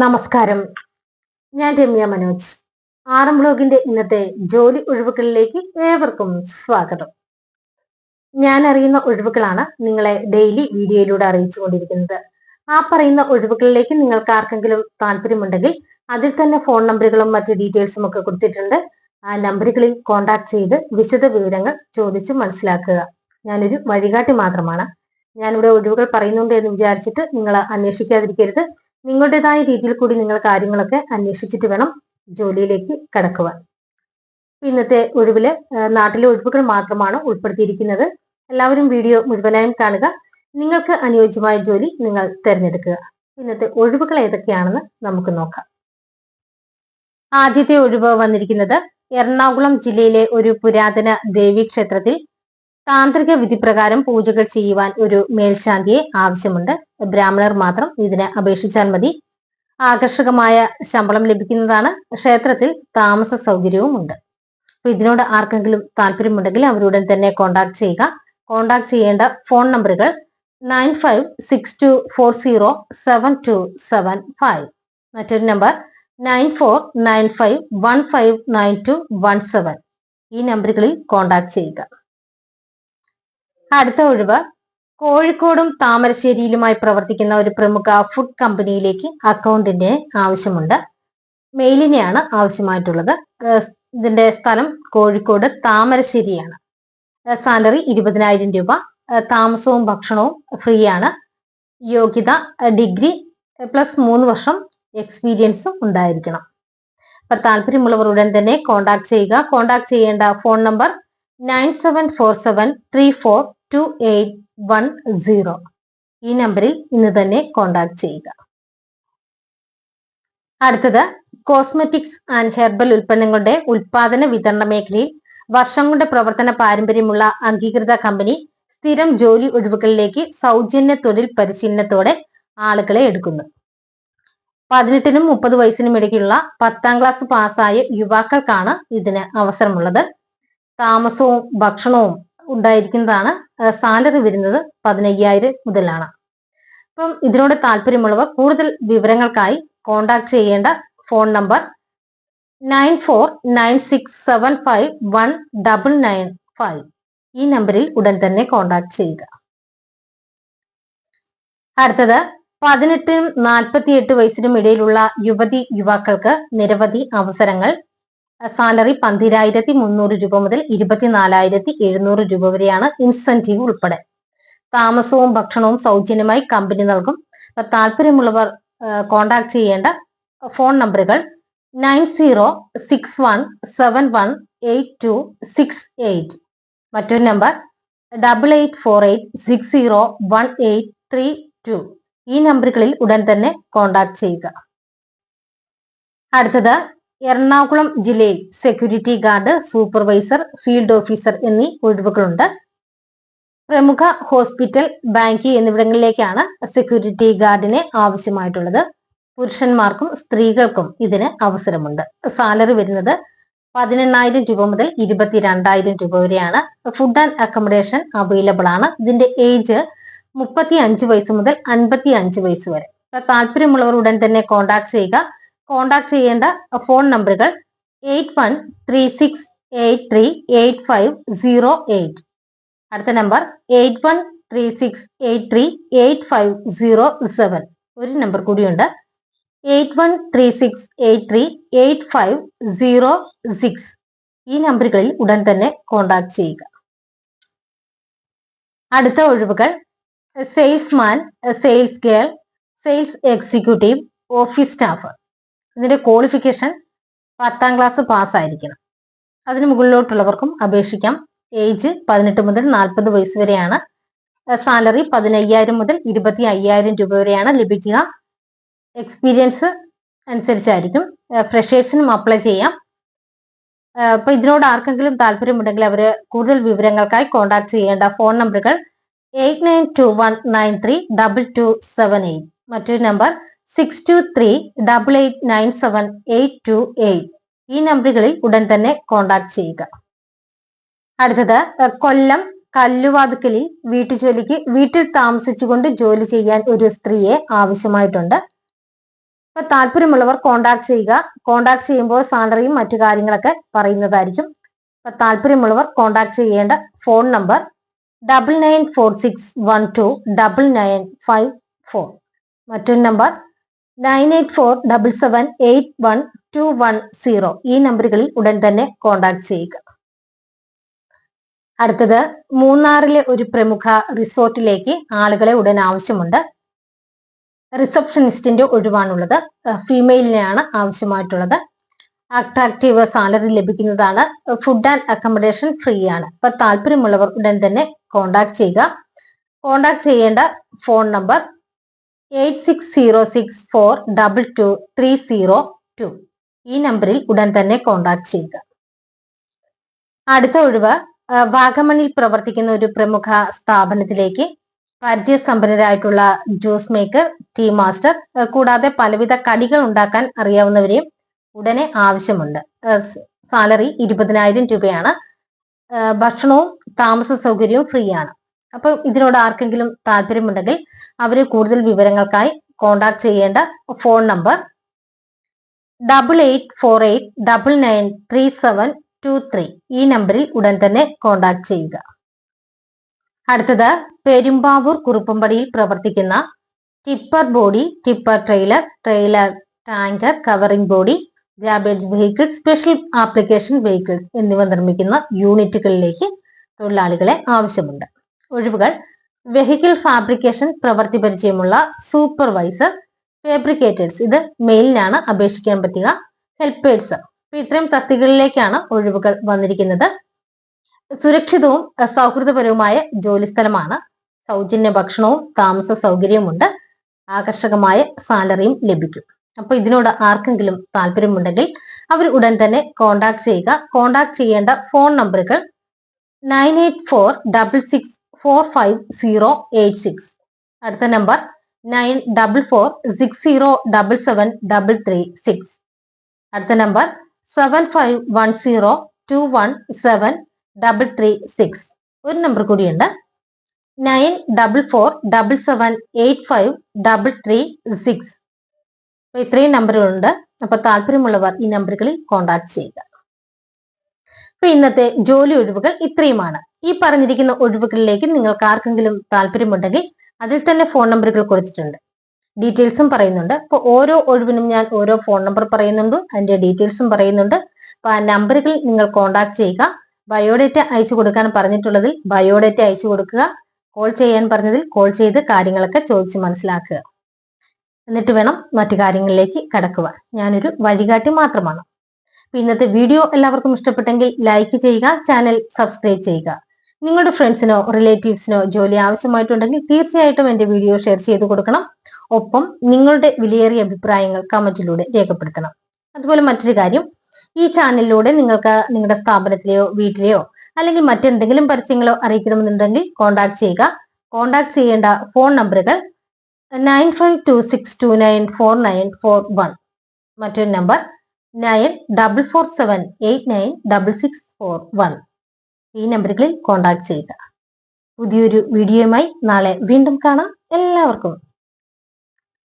നമസ്കാരം. ഞാൻ രമ്യ മനോജ്. ആറം ബ്ലോഗിന്റെ ഇന്നത്തെ ജോലി ഒഴിവുകളിലേക്ക് ഏവർക്കും സ്വാഗതം. ഞാൻ അറിയുന്ന ഒഴിവുകളാണ് നിങ്ങളെ ഡെയിലി വീഡിയോയിലൂടെ അറിയിച്ചു കൊണ്ടിരിക്കുന്നത്. ആ പറയുന്ന ഒഴിവുകളിലേക്ക് നിങ്ങൾക്ക് ആർക്കെങ്കിലും താല്പര്യമുണ്ടെങ്കിൽ അതിൽ തന്നെ ഫോൺ നമ്പറുകളും മറ്റു ഡീറ്റെയിൽസും ഒക്കെ കൊടുത്തിട്ടുണ്ട്. ആ നമ്പറുകളിൽ കോൺടാക്ട് ചെയ്ത് വിശദ വിവരങ്ങൾ ചോദിച്ച് മനസ്സിലാക്കുക. ഞാനൊരു വഴികാട്ടി മാത്രമാണ്. ഞാനിവിടെ ഒഴിവുകൾ പറയുന്നുണ്ട് എന്ന് വിചാരിച്ചിട്ട് നിങ്ങൾ അന്വേഷിക്കാതിരിക്കരുത്. നിങ്ങളുടേതായ രീതിയിൽ കൂടി നിങ്ങൾ കാര്യങ്ങളൊക്കെ അന്വേഷിച്ചിട്ട് വേണം ജോലിയിലേക്ക് കടക്കുവാൻ. ഇന്നത്തെ ഒഴിവിൽ നാട്ടിലെ ഒഴിവുകൾ മാത്രമാണ് ഉൾപ്പെടുത്തിയിരിക്കുന്നത്. എല്ലാവരും വീഡിയോ മുഴുവനായും കാണുക. നിങ്ങൾക്ക് അനുയോജ്യമായ ജോലി നിങ്ങൾ തിരഞ്ഞെടുക്കുക. ഇന്നത്തെ ഒഴിവുകൾ ഏതൊക്കെയാണെന്ന് നമുക്ക് നോക്കാം. ആദ്യത്തെ ഒഴിവ് വന്നിരിക്കുന്നത് എറണാകുളം ജില്ലയിലെ ഒരു പുരാതന ദേവീ ക്ഷേത്രത്തിൽ താന്ത്രിക വിധിപ്രകാരം പൂജകൾ ചെയ്യുവാൻ ഒരു മേൽശാന്തിയെ ആവശ്യമുണ്ട്. ബ്രാഹ്മണർ മാത്രം ഇതിനെ അപേക്ഷിച്ചാൽ മതി. ആകർഷകമായ ശമ്പളം ലഭിക്കുന്നതാണ് ക്ഷേത്രത്തിൽ താമസ സൗകര്യവും ഉണ്ട്. അപ്പൊ ഇതിനോട് ആർക്കെങ്കിലും താല്പര്യമുണ്ടെങ്കിൽ അവരുടൻ തന്നെ കോൺടാക്ട് ചെയ്യുക. കോൺടാക്ട് ചെയ്യേണ്ട ഫോൺ നമ്പറുകൾ nine five six two four zero seven two seven five മറ്റൊരു number nine four nine five one five nine two one seven ഈ നമ്പറുകളിൽ കോൺടാക്ട് ചെയ്യുക. അടുത്ത ഒഴിവ്. കോഴിക്കോടും താമരശ്ശേരിയിലുമായി പ്രവർത്തിക്കുന്ന ഒരു പ്രമുഖ ഫുഡ് കമ്പനിയിലേക്ക് അക്കൗണ്ടിന്റെ ആവശ്യമുണ്ട്. മെയിലിനെയാണ് ആവശ്യമായിട്ടുള്ളത്. ഇതിന്റെ സ്ഥലം കോഴിക്കോട് താമരശ്ശേരിയാണ്. സാലറി ഇരുപതിനായിരം രൂപ. താമസവും ഭക്ഷണവും ഫ്രീ ആണ് യോഗ്യത ഡിഗ്രി പ്ലസ് മൂന്ന് വർഷം എക്സ്പീരിയൻസും ഉണ്ടായിരിക്കണം. അപ്പൊ താല്പര്യമുള്ളവർ ഉടൻ തന്നെ കോൺടാക്ട് ചെയ്യുക. കോൺടാക്ട് ചെയ്യേണ്ട phone number nine seven four seven three four two eight one zero ഈ നമ്പറിൽ ഇന്ന് തന്നെ കോൺടാക്ട് ചെയ്യുക. അടുത്തത് കോസ്മെറ്റിക്സ് ആൻഡ് ഹെർബൽ ഉൽപ്പന്നങ്ങളുടെ ഉൽപാദന വിതരണ മേഖലയിൽ വർഷം കൊണ്ട് പ്രവർത്തന പാരമ്പര്യമുള്ള അംഗീകൃത കമ്പനി സ്ഥിരം ജോലി ഒഴിവുകളിലേക്ക് സൗജന്യ തൊഴിൽ പരിശീലനത്തോടെ ആളുകളെ എടുക്കുന്നു. പതിനെട്ടിനും മുപ്പത് വയസ്സിനും ഇടയ്ക്കുള്ള പത്താം ക്ലാസ് പാസ്സായ യുവാക്കൾക്കാണ് ഇതിന് അവസരമുള്ളത്. താമസവും ഭക്ഷണവും ഉണ്ടായിരിക്കുന്നതാണ്. സാലറി വരുന്നത് പതിനയ്യായിരം മുതലാണ്. അപ്പം ഇതിനോട് താല്പര്യമുള്ളവർ കൂടുതൽ വിവരങ്ങൾക്കായി കോണ്ടാക്ട് ചെയ്യേണ്ട phone number nine four nine six seven five one double nine five. ഈ നമ്പറിൽ ഉടൻ തന്നെ കോണ്ടാക്ട് ചെയ്യുക. അടുത്തത് പതിനെട്ടിനും നാൽപ്പത്തിയെട്ട് വയസ്സിനും ഇടയിലുള്ള യുവതി യുവാക്കൾക്ക് നിരവധി അവസരങ്ങൾ സാലറി പന്തിരായിരത്തി മുന്നൂറ് രൂപ മുതൽ ഇരുപത്തിനാലായിരത്തി എഴുന്നൂറ് രൂപ വരെയാണ് ഇൻസെന്റീവ് ഉൾപ്പെടെ. താമസവും ഭക്ഷണവും സൗജന്യമായി കമ്പനി നൽകും. താല്പര്യമുള്ളവർ കോണ്ടാക്ട് ചെയ്യേണ്ട ഫോൺ നമ്പറുകൾ nine zero six one seven one eight two six eight. മറ്റൊരു number double eight four eight six zero one eight three two. ഈ നമ്പറുകളിൽ ഉടൻ തന്നെ കോണ്ടാക്ട് ചെയ്യുക. അടുത്തത് എറണാകുളം ജില്ലയിൽ security guard supervisor field officer എന്നീ ഒഴിവുകളുണ്ട്. പ്രമുഖ ഹോസ്പിറ്റൽ ബാങ്ക് എന്നിവിടങ്ങളിലേക്കാണ് സെക്യൂരിറ്റി ഗാർഡിനെ ആവശ്യമായിട്ടുള്ളത്. പുരുഷന്മാർക്കും സ്ത്രീകൾക്കും ഇതിന് അവസരമുണ്ട്. സാലറി വരുന്നത് പതിനെണ്ണായിരം രൂപ മുതൽ ഇരുപത്തിരണ്ടായിരം രൂപ വരെയാണ്. ഫുഡ് ആൻഡ് അക്കോമഡേഷൻ അവൈലബിൾ ആണ്. ഇതിന്റെ ഏജ് മുപ്പത്തി അഞ്ച് വയസ്സ് മുതൽ അൻപത്തി അഞ്ച് വയസ്സ് വരെ. താല്പര്യമുള്ളവർ ഉടൻ തന്നെ കോൺടാക്ട് ചെയ്യുക. കോൺടാക്ട് ചെയ്യേണ്ട ഫോൺ നമ്പറുകൾ eight one three six eight three eight five zero eight അടുത്ത number eight one three six eight three eight five zero seven ഒരു നമ്പർ കൂടിയുണ്ട്. Eight one three six eight three eight five zero six ഈ നമ്പറുകളിൽ ഉടൻ തന്നെ contact ചെയ്യുക. അടുത്ത ഒഴിവുകൾ salesman sales girl sales executive office staff ഇതിന്റെ ക്വാളിഫിക്കേഷൻ പത്താം ക്ലാസ് പാസ്സായിരിക്കണം അതിന് മുകളിലോട്ടുള്ളവർക്കും അപേക്ഷിക്കാം. ഏജ് പതിനെട്ട് മുതൽ നാൽപ്പത് വയസ്സ് വരെയാണ്. സാലറി പതിനയ്യായിരം മുതൽ ഇരുപത്തി അയ്യായിരം രൂപ വരെയാണ് ലഭിക്കുക. എക്സ്പീരിയൻസ് അനുസരിച്ചായിരിക്കും. ഫ്രഷേഴ്സിനും അപ്ലൈ ചെയ്യാം. അപ്പൊ ഇതിനോട് ആർക്കെങ്കിലും താല്പര്യമുണ്ടെങ്കിൽ അവർ കൂടുതൽ വിവരങ്ങൾക്കായി കോൺടാക്ട് ചെയ്യേണ്ട ഫോൺ നമ്പറുകൾ eight nine two one nine three double two seven eight മറ്റൊരു number six two three double eight nine seven eight two eight ഈ നമ്പറുകളിൽ ഉടൻ തന്നെ കോൺടാക്ട് ചെയ്യുക. അടുത്തത് കൊല്ലം കല്ലുവാതുക്കലിൽ വീട്ടുജോലിക്ക് വീട്ടിൽ താമസിച്ചുകൊണ്ട് ജോലി ചെയ്യാൻ ഒരു സ്ത്രീയെ ആവശ്യമായിട്ടുണ്ട്. അപ്പൊ താല്പര്യമുള്ളവർ കോണ്ടാക്ട് ചെയ്യുക. കോണ്ടാക്ട് ചെയ്യുമ്പോൾ സാലറിയും മറ്റു കാര്യങ്ങളൊക്കെ പറയുന്നതായിരിക്കും. അപ്പൊ താല്പര്യമുള്ളവർ കോണ്ടാക്ട് ചെയ്യേണ്ട phone number double nine four six one two double nine five four മറ്റൊരു number nine eight four double seven eight one two one zero ഈ നമ്പറുകളിൽ ഉടൻ തന്നെ കോണ്ടാക്ട് ചെയ്യുക. അടുത്തത് മൂന്നാറിലെ ഒരു പ്രമുഖ റിസോർട്ടിലേക്ക് ആളുകളെ ഉടൻ ആവശ്യമുണ്ട്. റിസപ്ഷനിസ്റ്റിന്റെ ഒഴിവാണുള്ളത്. ഫീമെയിലിനെയാണ് ആവശ്യമായിട്ടുള്ളത്. അട്രാക്റ്റീവ് സാലറി ലഭിക്കുന്നതാണ്. ഫുഡ് ആൻഡ് അക്കോമഡേഷൻ ഫ്രീ ആണ് അപ്പൊ താല്പര്യമുള്ളവർ ഉടൻ തന്നെ കോണ്ടാക്ട് ചെയ്യുക. കോണ്ടാക്ട് ചെയ്യേണ്ട phone number eight six zero six four double two three zero two. ഈ നമ്പറിൽ ഉടൻ തന്നെ കോണ്ടാക്ട് ചെയ്യുക. അടുത്ത ഒഴിവ് വാഗമണിൽ പ്രവർത്തിക്കുന്ന ഒരു പ്രമുഖ സ്ഥാപനത്തിലേക്ക് പരിചയസമ്പന്നരായിട്ടുള്ള ജ്യൂസ് മേക്കർ ടീ മാസ്റ്റർ കൂടാതെ പലവിധ കടികൾ ഉണ്ടാക്കാൻ അറിയാവുന്നവരെയും ഉടനെ ആവശ്യമുണ്ട്. സാലറി ഇരുപതിനായിരം രൂപയാണ്. ഭക്ഷണവും താമസ സൗകര്യവും ഫ്രീ ആണ് അപ്പൊ ഇതിനോട് ആർക്കെങ്കിലും താല്പര്യമുണ്ടെങ്കിൽ അവർ കൂടുതൽ വിവരങ്ങൾക്കായി കോണ്ടാക്ട് ചെയ്യേണ്ട phone number double eight four eight double nine three seven two three ഈ നമ്പറിൽ ഉടൻ തന്നെ കോണ്ടാക്ട് ചെയ്യുക. അടുത്തത് പെരുമ്പാവൂർ കുറുപ്പമ്പടിയിൽ പ്രവർത്തിക്കുന്ന tipper body tipper trailer trailer tanker covering body garbage vehicles special application vehicles എന്നിവ നിർമ്മിക്കുന്ന യൂണിറ്റുകളിലേക്ക് തൊഴിലാളികളെ ആവശ്യമുണ്ട്. ഒഴിവുകൾ. വെഹിക്കിൾ ഫാബ്രിക്കേഷൻ പ്രവൃത്തി പരിചയമുള്ള സൂപ്പർവൈസർ ഫാബ്രിക്കേറ്റേഴ്സ് ഇത് മെയിലിനാണ് അപേക്ഷിക്കാൻ പറ്റുക. ഹെൽപ്പേഴ്സ് ഇത്രയും തസ്തികകളിലേക്കാണ് ഒഴിവുകൾ വന്നിരിക്കുന്നത്. സുരക്ഷിതവും സൗഹൃദപരവുമായ ജോലിസ്ഥലമാണ്. സൗജന്യ ഭക്ഷണവും താമസ സൗകര്യവുമുണ്ട്. ആകർഷകമായ സാലറിയും ലഭിക്കും. അപ്പൊ ഇതിനോട് ആർക്കെങ്കിലും താല്പര്യമുണ്ടെങ്കിൽ അവർ ഉടൻ തന്നെ കോണ്ടാക്ട് ചെയ്യുക. കോണ്ടാക്ട് ചെയ്യേണ്ട ഫോൺ നമ്പറുകൾ nine eight four double six four five zero eight six അടുത്ത number nine double four six zero double seven double three six അടുത്ത number seven five one zero two one seven double three six ഒരു number കൂടിയുണ്ട്. Nine double four double seven eight five double three six അപ്പൊ ഇത്രയും നമ്പറുകളുണ്ട് അപ്പൊ താല്പര്യമുള്ളവർ ഈ നമ്പറുകളിൽ contact ചെയ്യുക. അപ്പൊ ഇന്നത്തെ ജോലി ഒഴിവുകൾ ഇത്രയുമാണ്. ഈ പറഞ്ഞിരിക്കുന്ന ഒഴിവുകളിലേക്ക് നിങ്ങൾക്ക് ആർക്കെങ്കിലും താല്പര്യമുണ്ടെങ്കിൽ അതിൽ തന്നെ ഫോൺ നമ്പറുകൾ കൊടുത്തിട്ടുണ്ട്. ഡീറ്റെയിൽസും പറയുന്നുണ്ട്. അപ്പോൾ ഓരോ ഒഴിവിനും ഞാൻ ഓരോ ഫോൺ നമ്പർ പറയുന്നുണ്ട്. അതിന്റെ ഡീറ്റെയിൽസും പറയുന്നുണ്ട്. അപ്പൊ ആ നമ്പറുകൾ നിങ്ങൾ കോൺടാക്ട് ചെയ്യുക. ബയോഡേറ്റ അയച്ചു കൊടുക്കാൻ പറഞ്ഞിട്ടുള്ളതിൽ ബയോഡേറ്റ അയച്ചു കൊടുക്കുക. കോൾ ചെയ്യാൻ പറഞ്ഞതിൽ കോൾ ചെയ്ത് കാര്യങ്ങളൊക്കെ ചോദിച്ച് മനസ്സിലാക്കുക. എന്നിട്ട് വേണം മറ്റു കാര്യങ്ങളിലേക്ക് കടക്കുക ഞാനൊരു വഴികാട്ടി മാത്രമാണ്. ഇന്നത്തെ വീഡിയോ എല്ലാവർക്കും ഇഷ്ടപ്പെട്ടെങ്കിൽ ലൈക്ക് ചെയ്യുക ചാനൽ സബ്സ്ക്രൈബ് ചെയ്യുക. നിങ്ങളുടെ ഫ്രണ്ട്സിനോ റിലേറ്റീവ്സിനോ ജോലി ആവശ്യമായിട്ടുണ്ടെങ്കിൽ തീർച്ചയായിട്ടും എന്റെ വീഡിയോ ഷെയർ ചെയ്ത് കൊടുക്കണം. ഒപ്പം നിങ്ങളുടെ വിലയേറിയ അഭിപ്രായങ്ങൾ കമന്റിലൂടെ രേഖപ്പെടുത്തണം. അതുപോലെ മറ്റൊരു കാര്യം ഈ ചാനലിലൂടെ നിങ്ങൾക്ക് നിങ്ങളുടെ സ്ഥാപനത്തിലെയോ വീട്ടിലെയോ അല്ലെങ്കിൽ മറ്റെന്തെങ്കിലും പരസ്യങ്ങളോ അറിയിക്കണമെന്നുണ്ടെങ്കിൽ കോൺടാക്ട് ചെയ്യുക. കോൺടാക്ട് ചെയ്യേണ്ട ഫോൺ നമ്പറുകൾ nine five two six two nine four nine four one മറ്റൊരു number nine double four seven eight nine double six four one ഈ നമ്പറുകളിൽ കോൺടാക്ട് ചെയ്യുക. പുതിയൊരു വീഡിയോയുമായി നാളെ വീണ്ടും കാണാം. എല്ലാവർക്കും